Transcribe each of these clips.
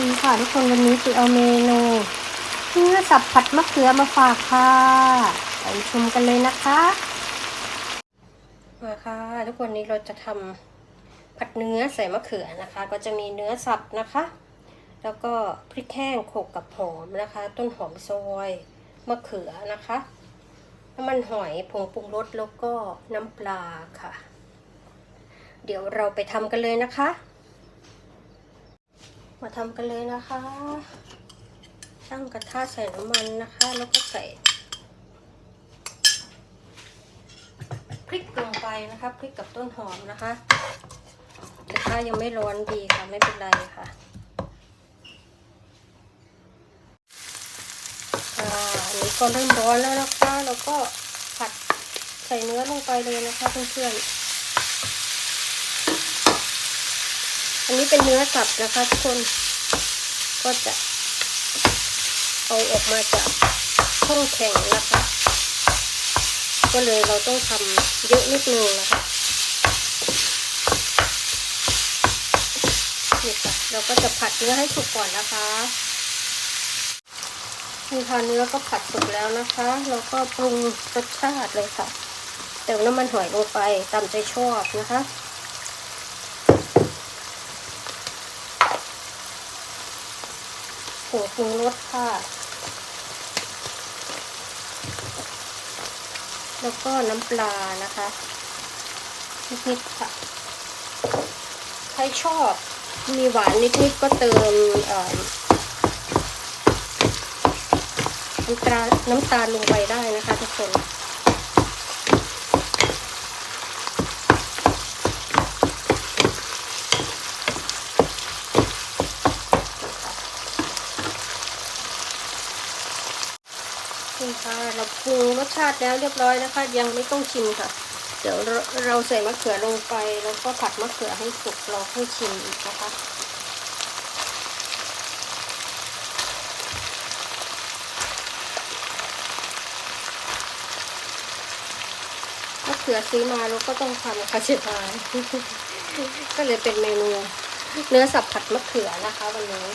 ดีค่ะทุกคนวันนี้คือเอาเมนูเนื้อสับผัดมะเขือมาฝากค่ะไปชมกันเลยนะคะมาค่ะทุกคนนี้เราจะทำผัดเนื้อใส่มะเขือนะคะ ก็จะมีเนื้อสับนะคะ แล้วก็พริกแห้งโขกกับหอมนะคะ ต้นหอมซอยมะเขือนะคะน้ำมันหอยผงปรุงรสแล้วก็น้ำปลาค่ะ เดี๋ยวเราไปทำกันเลยนะคะ มาทำกันเลยนะคะตั้งกระทะใส่น้ำมันนะคะ แล้วก็ใส่พริกลงไปนะคะพริกกับต้นหอมนะคะกระทะยังไม่ร้อนดีค่ะไม่เป็นไรค่ะอ่าอันนี้ก็เริ่มร้อนแล้วนะคะแล้วก็ผัดใส่เนื้อลงไปเลยนะคะเพื่อนๆ อันนี้เป็นเนื้อสับนะคะทุกคน ก็จะเอาออกมาจากช่องแข็งนะคะ ก็เลยเราต้องทำเยอะนิดนึงนะคะนี่ค่ะเราก็จะผัดเนื้อให้สุกก่อนนะคะนี่ค่ะเนื้อก็ผัดสุกแล้วนะคะ เราก็ปรุงรสชาติเลยค่ะ เติมน้ำมันหอยลงไปตามใจชอบนะคะ ผงปรุงรสค่ะ แล้วก็น้ำปลานะคะนิดๆค่ะ ใครชอบมีหวานนิดๆก็เติมน้ำตาลน้ำตาลลงไปได้นะคะทุกคน นี่ค่ะ เราปรุงรสชาติแล้วเรียบร้อยนะคะ ยังไม่ต้องชิมค่ะ เดี๋ยวเราใส่มะเขือลงไป แล้วก็ผัดมะเขือให้สุกราค่อยชิมอีกนะคะมะเขือซื้อมาเราก็ต้องทำค่ะเชฟพายก็เลยเป็นเมนูเนื้อสับผัดมะเขือนะคะ วันนี้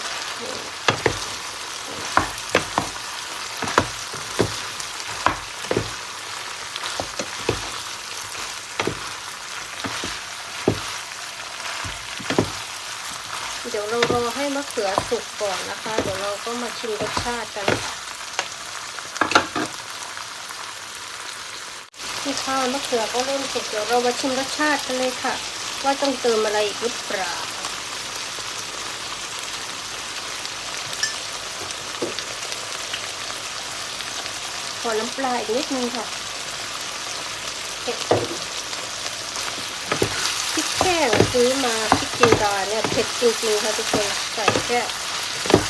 ยวเรารอให้มะเขือสุกก่อนนะคะ เดี๋ยวเราก็มาชิมรสชาติกันค่ะนี่ค่ะมะเขือก็เริ่มสุกเดี๋ยวเรามาชิมรสชาติกันเลยค่ะ ว่าต้องเติมอะไรอีกหรือเปล่าขอน้ำปลาอีกนิดนึงค่ะเผ็ด แห้งซื้อมาพริกจินดาเนี่ยเผ็ดจริงๆค่ะทุกคนใส่แค่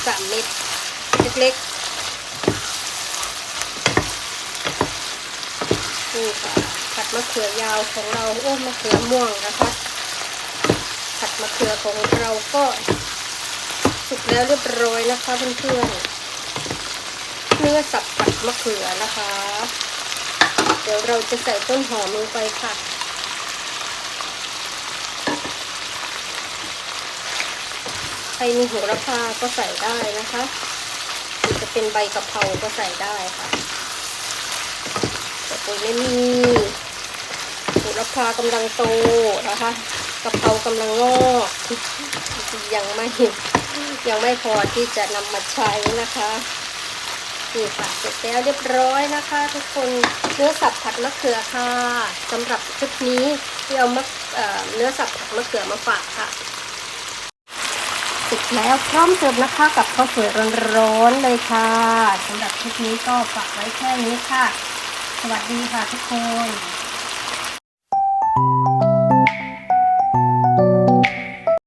สามเม็ดเล็กๆนี่ค่ะผัดมะเขือยาวของเราโอ้มะเขือม่วงนะคะผัดมะเขือของเราก็สุกแล้วเรียบร้อยนะคะเพื่อนๆเนื้อสับผัดมะเขือนะคะ เดี๋ยวเราจะใส่ต้นหอมลงไปค่ะ ใครมีโหระพาก็ใส่ได้นะคะหรือจะเป็นใบกะเพราก็ใส่ได้ค่ะแต่ปุ๋ยไม่มีโหระพากำลังโตนะคะกะเพรากำลังงอกยังไม่ยังไม่พอที่จะนำมาใช้นะคะนี่ค่ะเสร็จแล้วเรียบร้อยนะคะ ทุกคนเนื้อสับผัดมะเขือค่ะสำหรับชุดนี้ที่เอามะเอ่อเนื้อสับผัดมะเขือมาฝากค่ะ สร็จแล้วพร้อมเสิร์ฟนะคะกับข้าวสวยร้อนๆเลยค่ะสำหรับคลิปนี้ก็ฝากไว้แค่นี้ค่ะ สวัสดีค่ะทุกคน